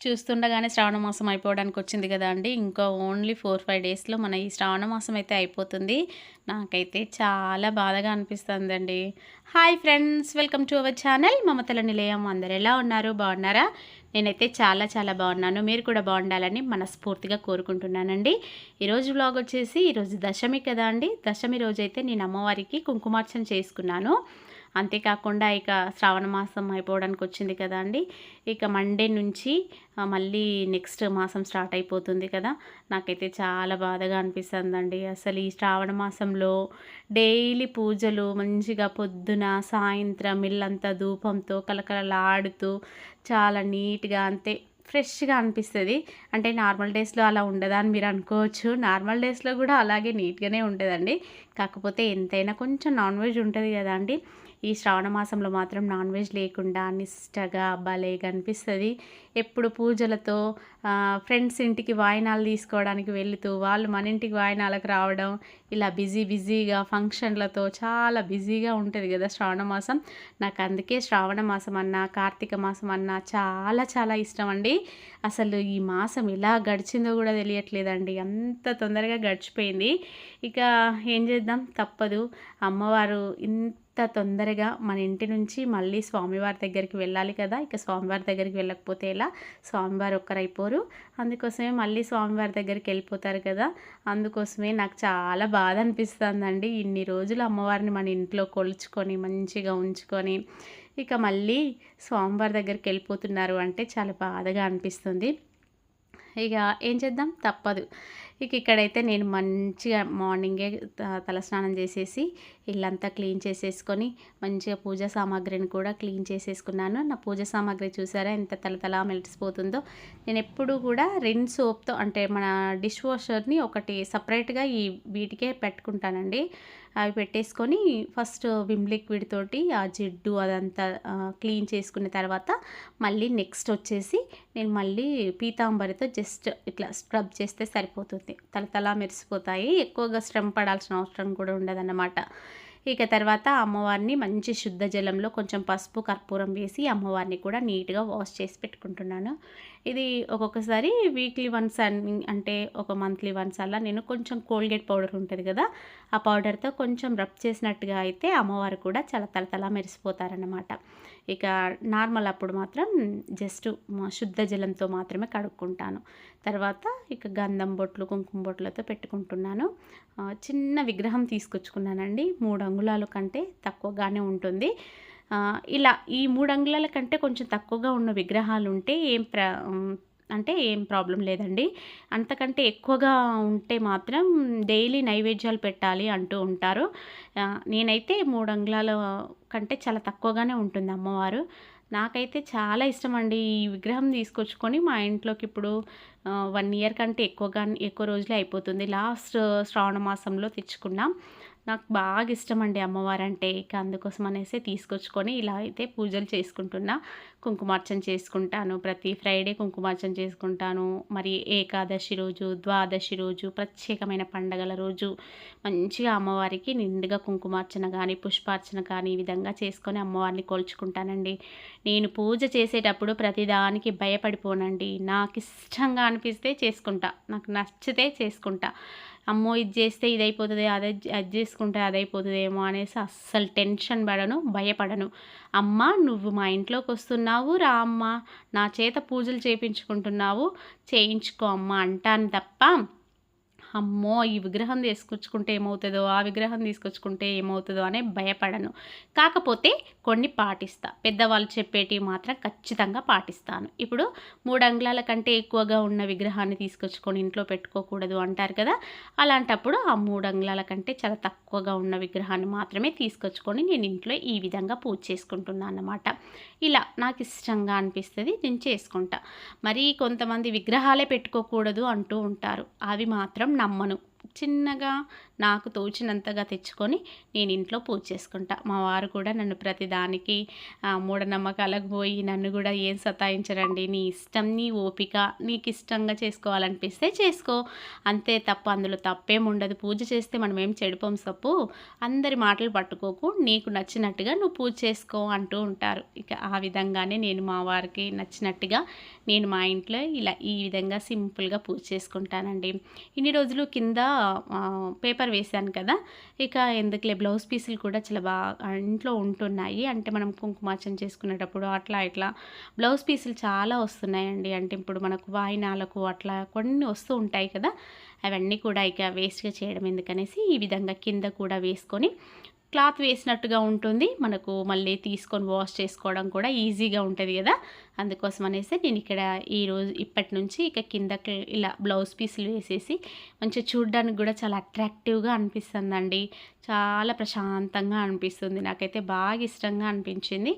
చూస్తుండగానే శ్రావణ మాసం అయిపోవడానికి వచ్చింది కదా అండి. ఇంకా ఓన్లీ ఫోర్ ఫైవ్ డేస్లో మన ఈ శ్రావణ మాసం అయితే అయిపోతుంది. నాకైతే చాలా బాధగా అనిపిస్తుందండి. Hi friends welcome to our channel మమతల నిలయం అందరు ఎలా ఉన్నారు? బాగున్నారా? నేనైతే చాలా చాలా బాగున్నాను. మీరు కూడా బాగుండాలని మనస్ఫూర్తిగా కోరుకుంటున్నానండి. ఈరోజు వ్లాగ్ వచ్చేసి ఈరోజు దశమి కదా అండి. దశమి రోజు అయితే నేను అమ్మవారికి కుంకుమార్చన చేసుకున్నాను. అంతేకాకుండా ఇక శ్రావణ మాసం అయిపోవడానికి వచ్చింది కదా అండి. ఇక మండే నుంచి మళ్ళీ నెక్స్ట్ మాసం స్టార్ట్ అయిపోతుంది కదా. నాకైతే చాలా బాధగా అనిపిస్తుందండి. అసలు ఈ శ్రావణ మాసంలో డైలీ పూజలు మంచిగా పొద్దున సాయంత్రం ఇల్లంతా ధూపంతో కలకలలాడుతూ చాలా నీట్గా అంతే ఫ్రెష్గా అనిపిస్తుంది. అంటే నార్మల్ డేస్లో అలా ఉండదా అని మీరు అనుకోవచ్చు. నార్మల్ డేస్లో కూడా అలాగే నీట్గానే ఉంటుందండి. కాకపోతే ఎంతైనా కొంచెం నాన్ వెజ్ ఉంటుంది కదా అండి. ఈ శ్రావణ మాసంలో మాత్రం నాన్ వెజ్ లేకుండా నిష్టగా భలే కనిపిస్తుంది. ఎప్పుడు పూజలతో ఫ్రెండ్స్ ఇంటికి వాయినాలు తీసుకోవడానికి వెళుతూ వాళ్ళు మన ఇంటికి వాయినాలకు రావడం ఇలా బిజీ బిజీగా ఫంక్షన్లతో చాలా బిజీగా ఉంటుంది కదా శ్రావణ మాసం. నాకు అందుకే శ్రావణ మాసం అన్నా కార్తీక మాసం అన్నా చాలా చాలా ఇష్టం అండి. అసలు ఈ మాసం ఎలా గడిచిందో కూడా తెలియట్లేదండి. అంత తొందరగా గడిచిపోయింది. ఇక ఏం చేద్దాం? తప్పదు. అమ్మవారు ఇంత తొందరగా మన ఇంటి నుంచి మళ్ళీ స్వామివారి దగ్గరికి వెళ్ళాలి కదా. ఇక స్వామివారి దగ్గరికి వెళ్ళకపోతే ఎలా? స్వామివారు ఒక్కరైపోరు. అందుకోసమే మళ్ళీ స్వామివారి దగ్గరికి వెళ్ళిపోతారు కదా. అందుకోసమే నాకు చాలా బాధ అనిపిస్తుందండి. ఇన్ని రోజులు అమ్మవారిని మన ఇంట్లో కొలుచుకొని మంచిగా ఉంచుకొని ఇక మళ్ళీ స్వామివారి దగ్గరికి వెళ్ళిపోతున్నారు అంటే చాలా బాధగా అనిపిస్తుంది. ఇక ఏం చేద్దాం? తప్పదు. ఇక ఇక్కడైతే నేను మంచిగా మార్నింగే తలస్నానం చేసేసి ఇల్లంతా క్లీన్ చేసేసుకొని మంచిగా పూజా సామాగ్రిని కూడా క్లీన్ చేసేసుకున్నాను. నా పూజ సామాగ్రి చూసారా? ఎంత తలతలా మెలిసిపోతుందో. నేను ఎప్పుడు కూడా రిన్ సోప్తో అంటే మన డిష్ వాషర్ని ఒకటి సపరేట్గా ఈ వీటికే పెట్టుకుంటానండి. అవి పెట్టేసుకొని ఫస్ట్ విమ్ లిక్విడ్ తోటి ఆ జిడ్డు అదంతా క్లీన్ చేసుకున్న తర్వాత మళ్ళీ నెక్స్ట్ వచ్చేసి నేను మళ్ళీ పీతాంబరితో జస్ట్ ఇట్లా స్క్రబ్ చేస్తే సరిపోతుంది. తలతలా మెరిసిపోతాయి. ఎక్కువగా శ్రమ పడాల్సిన అవసరం కూడా ఉండదన్నమాట. ఇక తర్వాత అమ్మవారిని మంచి శుద్ధ జలంలో కొంచెం పసుపు కర్పూరం వేసి అమ్మవారిని కూడా నీట్గా వాష్ చేసి పెట్టుకుంటున్నాను. ఇది ఒక్కొక్కసారి వీక్లీ వన్స్ అంటే ఒక మంత్లీ వన్స్ అలా నేను కొంచెం కోల్గేట్ పౌడర్ ఉంటుంది కదా ఆ పౌడర్తో కొంచెం రబ్ చేసినట్టుగా అయితే అమ్మవారు కూడా చాలా తలతలా మెరిసిపోతారన్నమాట. ఇక నార్మల్ అప్పుడు మాత్రం జస్ట్ శుద్ధ జలంతో మాత్రమే కడుక్కుంటాను. తర్వాత ఇక గంధం బొట్లు కుంకుమ బొట్లతో పెట్టుకుంటున్నాను. చిన్న విగ్రహం తీసుకొచ్చుకున్నానండి. మూడు అంగుళాల కంటే తక్కువగానే ఉంటుంది. ఇలా ఈ మూడు అంగుళాల కంటే కొంచెం తక్కువగా ఉన్న విగ్రహాలు ఉంటే ఏం ప్ర అంటే ఏం ప్రాబ్లం లేదండి. అంతకంటే ఎక్కువగా ఉంటే మాత్రం డైలీ నైవేద్యాలు పెట్టాలి అంటూ ఉంటారు. నేనైతే మూడు అంగుళాల కంటే చాలా తక్కువగానే ఉంటుంది అమ్మవారు. నాకైతే చాలా ఇష్టం అండి ఈ విగ్రహం తీసుకొచ్చుకొని మా ఇంట్లోకి ఇప్పుడు వన్ ఇయర్ కంటే ఎక్కువగా ఎక్కువ రోజులే అయిపోతుంది. లాస్ట్ శ్రావణ మాసంలో తెచ్చుకున్నాం. నాకు బాగా ఇష్టం అండి అమ్మవారు అంటే ఇక అందుకోసం అనేసి తీసుకొచ్చుకొని ఇలా అయితే పూజలు చేసుకుంటున్నా. కుంకుమార్చన చేసుకుంటాను. ప్రతి ఫ్రైడే కుంకుమార్చన చేసుకుంటాను. మరి ఏకాదశి రోజు ద్వాదశి రోజు ప్రత్యేకమైన పండగల రోజు మంచిగా అమ్మవారికి నిండుగా కుంకుమార్చన కానీ పుష్పార్చన కానీ ఈ విధంగా చేసుకొని అమ్మవారిని కోల్చుకుంటానండి. నేను పూజ చేసేటప్పుడు ప్రతిదానికి భయపడిపోనండి. నాకు ఇష్టంగా అనిపిస్తే చేసుకుంటా. నాకు నచ్చితే చేసుకుంటా. అమ్మో ఇది చేస్తే ఇది అయిపోతుంది అది అది చేసుకుంటే అది అయిపోతుందేమో అనేసి అస్సలు టెన్షన్ పడను భయపడను. అమ్మ నువ్వు మా ఇంట్లోకి వస్తున్నావు రా అమ్మ. నా చేత పూజలు చేయించుకుంటున్నావు చేయించుకో అమ్మ అంటాను తప్ప అమ్మో ఈ విగ్రహం తీసుకొచ్చుకుంటే ఏమవుతుందో ఆ విగ్రహం తీసుకొచ్చుకుంటే ఏమవుతుందో అనే భయపడను. కాకపోతే కొన్ని పాటిస్తా. పెద్దవాళ్ళు చెప్పేటివి మాత్రం ఖచ్చితంగా పాటిస్తాను. ఇప్పుడు మూడు అంగుళాల కంటే ఎక్కువగా ఉన్న విగ్రహాన్ని తీసుకొచ్చుకొని ఇంట్లో పెట్టుకోకూడదు అంటారు కదా అలాంటప్పుడు ఆ మూడు అంగుళాల కంటే చాలా తక్కువగా ఉన్న విగ్రహాన్ని మాత్రమే తీసుకొచ్చుకొని నేను ఇంట్లో ఈ విధంగా పూజ చేసుకుంటున్నాను అన్నమాట. ఇలా నాకు ఇష్టంగా అనిపిస్తుంది నేను చేసుకుంటా. మరి కొంతమంది విగ్రహాలే పెట్టుకోకూడదు అంటూ ఉంటారు. అవి మాత్రం నమ్మను చిన్నగా నాకు తోచినంతగా తెచ్చుకొని నేను ఇంట్లో పూజ చేసుకుంటా. మా వారు కూడా నన్ను ప్రతిదానికి మూఢనమ్మకాలకు పోయి నన్ను కూడా ఏం సతాయించరండి? నీ ఇష్టం నీ ఓపిక నీకు ఇష్టంగా చేసుకోవాలనిపిస్తే చేసుకో. అంతే తప్ప అందులో తప్పేం ఉండదు. పూజ చేస్తే మనం ఏం చెడిపోం సప్పు అందరి మాటలు పట్టుకోకు. నీకు నచ్చినట్టుగా నువ్వు పూజ చేసుకో అంటూ ఉంటారు. ఇక ఆ విధంగానే నేను మా వారికి నచ్చినట్టుగా నేను మా ఇంట్లో ఇలా ఈ విధంగా సింపుల్గా పూజ చేసుకుంటానండి. ఇన్ని రోజులు కింద పేపర్ వేశాను కదా. ఇక ఎందుకులే బ్లౌజ్ పీసులు కూడా చాలా బాగా ఇంట్లో ఉంటున్నాయి. అంటే మనం కుంకుమార్చన చేసుకునేటప్పుడు అట్లా ఇట్లా. బ్లౌజ్ పీసులు చాలా వస్తున్నాయండి. అంటే ఇప్పుడు మనకు వాయినాలకు అట్లా కొన్ని వస్తూ ఉంటాయి కదా. అవన్నీ కూడా ఇక వేస్ట్గా చేయడం ఎందుకనేసి ఈ విధంగా కింద కూడా వేసుకొని క్లాత్ వేసినట్టుగా ఉంటుంది. మనకు మళ్ళీ తీసుకొని వాష్ చేసుకోవడం కూడా ఈజీగా ఉంటుంది కదా. అందుకోసం అనేసి నేను ఇక్కడ ఈరోజు ఇప్పటి నుంచి ఇక కిందకి ఇలా బ్లౌజ్ పీసులు వేసేసి మంచిగా చూడడానికి కూడా చాలా అట్రాక్టివ్గా అనిపిస్తుందండి. చాలా ప్రశాంతంగా అనిపిస్తుంది. నాకైతే బాగా ఇష్టంగా అనిపించింది.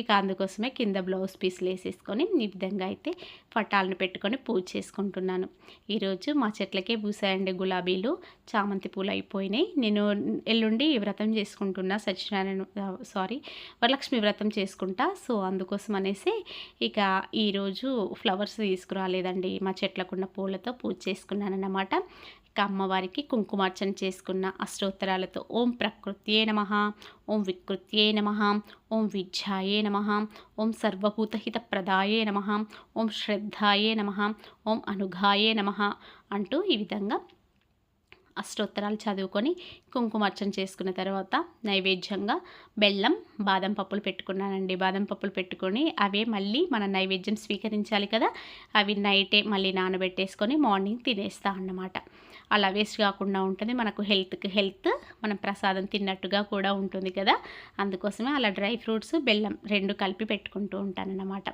ఇక అందుకోసమే కింద బ్లౌజ్ పీసులు వేసేసుకొని ఈ విధంగా అయితే పటాలను పెట్టుకొని పూజ చేసుకుంటున్నాను. ఈరోజు మా చెట్లకే పూసాయండి గులాబీలు చామంతి పూలు అయిపోయినాయి. నేను ఎల్లుండి వ్రతం చేసుకుంటున్నా సత్యనారాయణ సారీ వరలక్ష్మి వ్రతం చేసుకుంటా. సో అందుకోసం అనేసి ఇక ఈరోజు ఫ్లవర్స్ తీసుకురాలేదండి. మా చెట్లకున్న పూలతో పూజ చేసుకున్నాను అన్నమాట అమ్మవారికి కుంకుమార్చన చేసుకున్న అష్టోత్తరాలతో ఓం ప్రకృత్యే నమ ఓం వికృత్యే నమ ఓం విద్యాయే నమ ఓం సర్వభూతహిత ప్రదాయే నమ ఓం శ్రద్ధాయే నమ ఓం అనుఘాయే నమ అంటూ ఈ విధంగా అష్టోత్తరాలు చదువుకొని కుంకుమార్చన చేసుకున్న తర్వాత నైవేద్యంగా బెల్లం బాదం పప్పులు పెట్టుకున్నానండి. బాదం పప్పులు పెట్టుకొని అవే మళ్ళీ మన నైవేద్యం స్వీకరించాలి కదా. అవి నైటే మళ్ళీ నానబెట్టేసుకొని మార్నింగ్ తినేస్తా అన్నమాట. అలా వేస్ట్ కాకుండా ఉంటుంది. మనకు హెల్త్కి హెల్త్ మనం ప్రసాదం తిన్నట్టుగా కూడా ఉంటుంది కదా. అందుకోసమే అలా డ్రై ఫ్రూట్స్ బెల్లం రెండు కలిపి పెట్టుకుంటూ ఉంటానన్నమాట.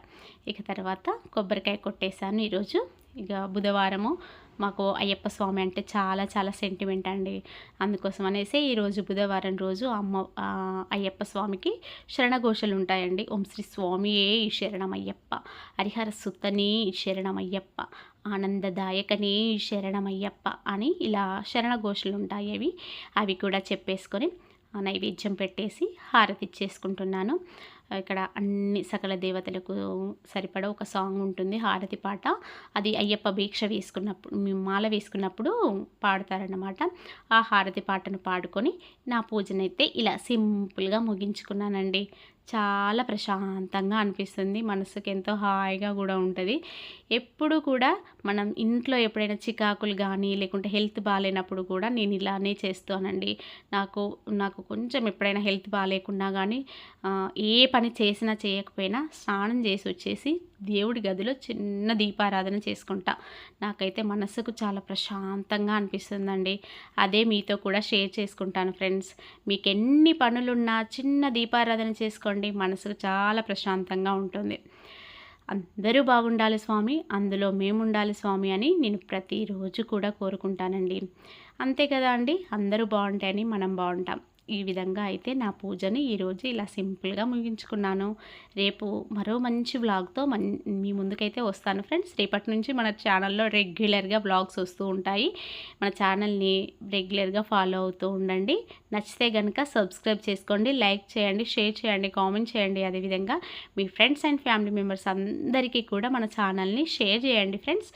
ఇక తర్వాత కొబ్బరికాయ కొట్టేశాను ఈరోజు. ఇక బుధవారము మాకు అయ్యప్ప స్వామి అంటే చాలా చాలా సెంటిమెంట్ అండి. అందుకోసం అనేసి ఈరోజు బుధవారం రోజు అమ్మ అయ్యప్ప స్వామికి శరణఘోషలు ఉంటాయండి. ఓం శ్రీ స్వామియే శరణమయ్యప్ప. హరిహర సుత్తని శరణమయ్యప్ప. ఆనందదాయకనే శరణమయ్యప్ప అని ఇలా శరణఘోషలు ఉంటాయి అవి. అవి కూడా చెప్పేసుకొని నైవేద్యం పెట్టేసి హారతి ఇచ్చేసుకుంటున్నాను ఇక్కడ అన్ని సకల దేవతలకు సరిపడ ఒక సాంగ్ ఉంటుంది హారతి పాట. అది అయ్యప్ప భీక్ష వేసుకున్నప్పుడు మాల వేసుకున్నప్పుడు పాడతారన్నమాట. ఆ హారతి పాటను పాడుకొని నా పూజనైతే ఇలా సింపుల్గా ముగించుకున్నానండి. చాలా ప్రశాంతంగా అనిపిస్తుంది. మనసుకు ఎంతో హాయిగా కూడా ఉంటుంది. ఎప్పుడు కూడా మనం ఇంట్లో ఎప్పుడైనా చికాకులు కానీ లేకుంటే హెల్త్ బాగాలేనప్పుడు కూడా నేను ఇలానే చేస్తానండి. నాకు నాకు కొంచెం ఎప్పుడైనా హెల్త్ బాగాలేకున్నా కానీ ఏ పని చేసినా చేయకపోయినా స్నానం చేసి వచ్చేసి దేవుడి గదిలో చిన్న దీపారాధన చేసుకుంటా. నాకైతే మనసుకు చాలా ప్రశాంతంగా అనిపిస్తుందండి. అదే మీతో కూడా షేర్ చేసుకుంటాను ఫ్రెండ్స్. మీకు ఎన్ని పనులున్నా చిన్న దీపారాధన చేసుకోండి. మనసుకు చాలా ప్రశాంతంగా ఉంటుంది. అందరూ బాగుండాలి స్వామి. అందులో మేముండాలి స్వామి అని నేను ప్రతిరోజు కూడా కోరుకుంటానండి. అంతే కదా అండి? అందరూ బాగుంటాయని మనం బాగుంటాం. ఈ విధంగా అయితే నా పూజని ఈరోజు ఇలా సింపుల్గా ముగించుకున్నాను. రేపు మరో మంచి వ్లాగ్తో మన్ మీ ముందుకైతే వస్తాను ఫ్రెండ్స్. రేపటి నుంచి మన ఛానల్లో రెగ్యులర్గా వ్లాగ్స్ వస్తూ ఉంటాయి. మన ఛానల్ని రెగ్యులర్గా ఫాలో అవుతూ ఉండండి. నచ్చితే కనుక సబ్స్క్రైబ్ చేసుకోండి లైక్ చేయండి షేర్ చేయండి కామెంట్ చేయండి. అదేవిధంగా మీ ఫ్రెండ్స్ అండ్ ఫ్యామిలీ మెంబర్స్ అందరికీ కూడా మన ఛానల్ని షేర్ చేయండి ఫ్రెండ్స్.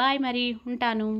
బాయ్ మరి ఉంటాను.